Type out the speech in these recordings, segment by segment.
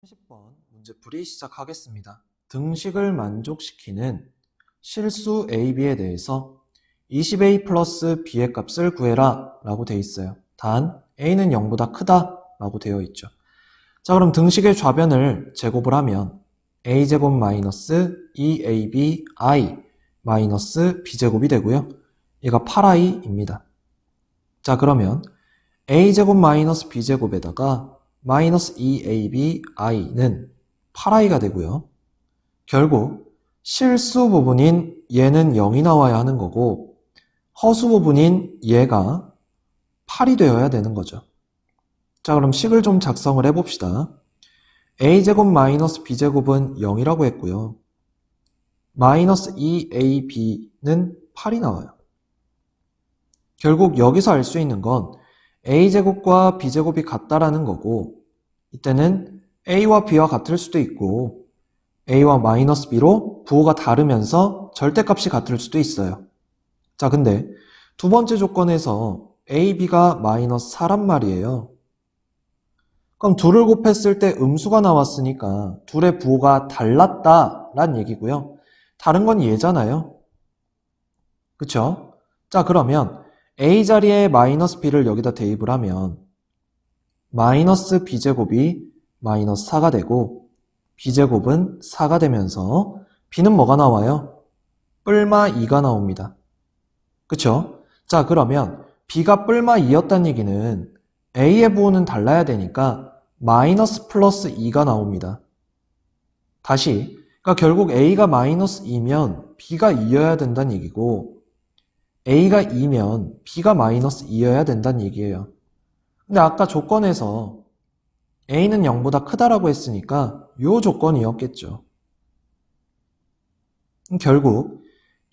30번 문제풀이 시작하겠습니다. 등식을 만족시키는 실수 a,b에 대해서 20a 플러스 b의 값을 구해라 라고 되어 있어요. 단 a는 0보다 크다 라고 되어 있죠. 자 그럼 등식의 좌변을 제곱을 하면 a제곱 마이너스 2ab i 마이너스 b제곱이 되고요. 얘가 8i입니다. 자 그러면 a제곱 마이너스 b제곱에다가 마이너스 2ab i는 8i가 되고요. 결국 실수 부분인 얘는 0이 나와야 하는 거고 허수 부분인 얘가 8이 되어야 되는 거죠. 자 그럼 식을 좀 작성을 해봅시다. a제곱 마이너스 b제곱은 0이라고 했고요. 마이너스 2ab는 8이 나와요. 결국 여기서 알 수 있는 건 a제곱과 b제곱이 같다라는 거고 이때는 a와 b와 같을 수도 있고 a와 마이너스 b로 부호가 다르면서 절대값이 같을 수도 있어요. 자 근데 두 번째 조건에서 a, b가 마이너스 4란 말이에요. 그럼 둘을 곱했을 때 음수가 나왔으니까 둘의 부호가 달랐다 란 얘기고요. 다른 건 얘잖아요. 그쵸? 자 그러면 a 자리에 마이너스 b를 여기다 대입을 하면 마이너스 b제곱이 마이너스 4가 되고 b제곱은 4가 되면서 b는 뭐가 나와요? 뿔마 2가 나옵니다. 그쵸? 자 그러면 b가 뿔마 2였다는 얘기는 a의 부호는 달라야 되니까 마이너스 플러스 2가 나옵니다. 다시 그러니까 결국 a가 마이너스 2면 b가 2여야 된다는 얘기고 a가 2면 b가 마이너스 2여야 된다는 얘기예요. 근데 아까 조건에서 a는 0보다 크다라고 했으니까 요 조건이었겠죠. 결국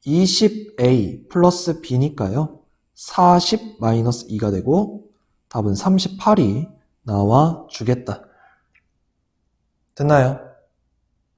20a 플러스 b니까요. 40 마이너스 2가 되고 답은 38이 나와 주겠다. 됐나요?